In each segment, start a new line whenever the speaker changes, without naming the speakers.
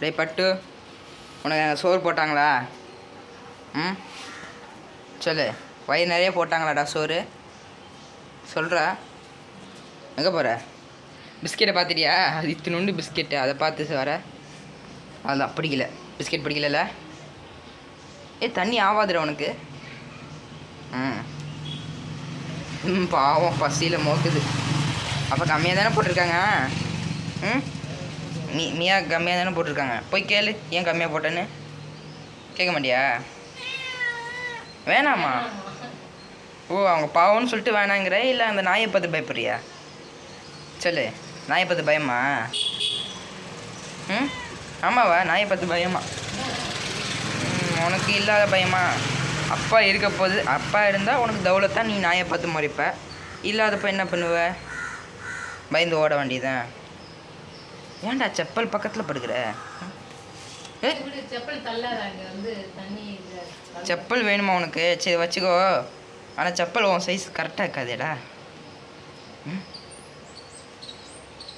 டேய் பட்டு உனக்கு சோறு போட்டாங்களா? ம்? சொல்லு வயிறு நிறைய போட்டாங்களாடா சோறு? சொல்கிறா எங்கே போகிற பிஸ்கெட்டை பார்த்துட்டியா? அது இத்தினுண்டு பிஸ்கெட்டு அதை பார்த்து வர. அது பிடிக்கல. பிஸ்கெட் பிடிக்கலல்ல? ஏ தண்ணி ஆவாதுடா உனக்கு. ம். ம் பாவம் பசியில் மோக்குது. அப்போ கம்மியாக தானே போட்டிருக்காங்க? ம்? நீ நீயா கம்மியாக தானே போட்டிருக்காங்க. போய் கேளு ஏன் கம்மியாக போட்டேன்னு. கேட்க மாட்டியா? வேணாமா? ஓ அவங்க பாவம்னு சொல்லிட்டு வேணாங்கிற இல்லை அந்த நாயை பார்த்து பயப்படுறியா? சொல்லு நாயை பார்த்து பயமா? ம்? ஆமாவா நாயை பார்த்து பயமா? ம், உனக்கு இல்லாத பயமா? அப்பா இருக்க போது அப்பா இருந்தால் உனக்கு தௌலத்தான் நீ நாயை பார்த்து முறைப்ப. இல்லாதப்ப என்ன பண்ணுவ? பயந்து ஓட வேண்டியதான் ஏன்டா செப்பல் பக்கத்தில் படுக்கிற?
செப்பல்
வேணுமா உனக்கு? சரி வச்சுக்கோ. ஆனால் செப்பல் உன் சைஸ் கரெக்டாக இருக்காதேடா. ம்?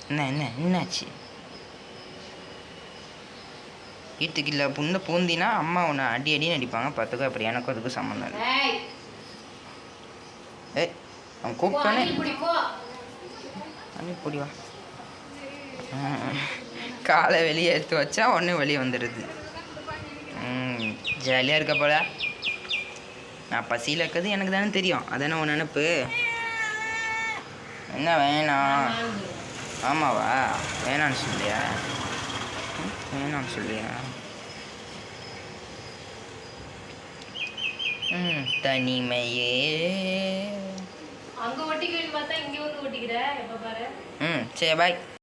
என்ன என்ன என்னாச்சு? வீட்டுக்கு இல்லை புண்ணு பூந்தினா அம்மா உன்னை அடி அடின்னு அடிப்பாங்க. பார்த்துக்கோ அப்படி எனக்கும் அதுக்கும் சம்மந்தம் இல்லை.
ஏய்.
அவன்
போ
அண்ணி பொடி வா. ம். காலை வெளியே எடுத்து வச்சா உடனே வெளியே வந்துடுது. ஜாலியாக இருக்க போல. நான் பசியில் இருக்கிறது எனக்கு தானே தெரியும். அதானே உன் நினப்பு? என்ன வேணாம் ஆமாவா? வேணான்னு சொல்லியா? ம், வேணான்னு சொல்லியா? ம் தனிமையே.
அங்க ஒட்டிக்குவேன்னு பார்த்தா இங்க வந்து ஒட்டிக்கிற? எப்ப பாரு.
ம் சரி பாய்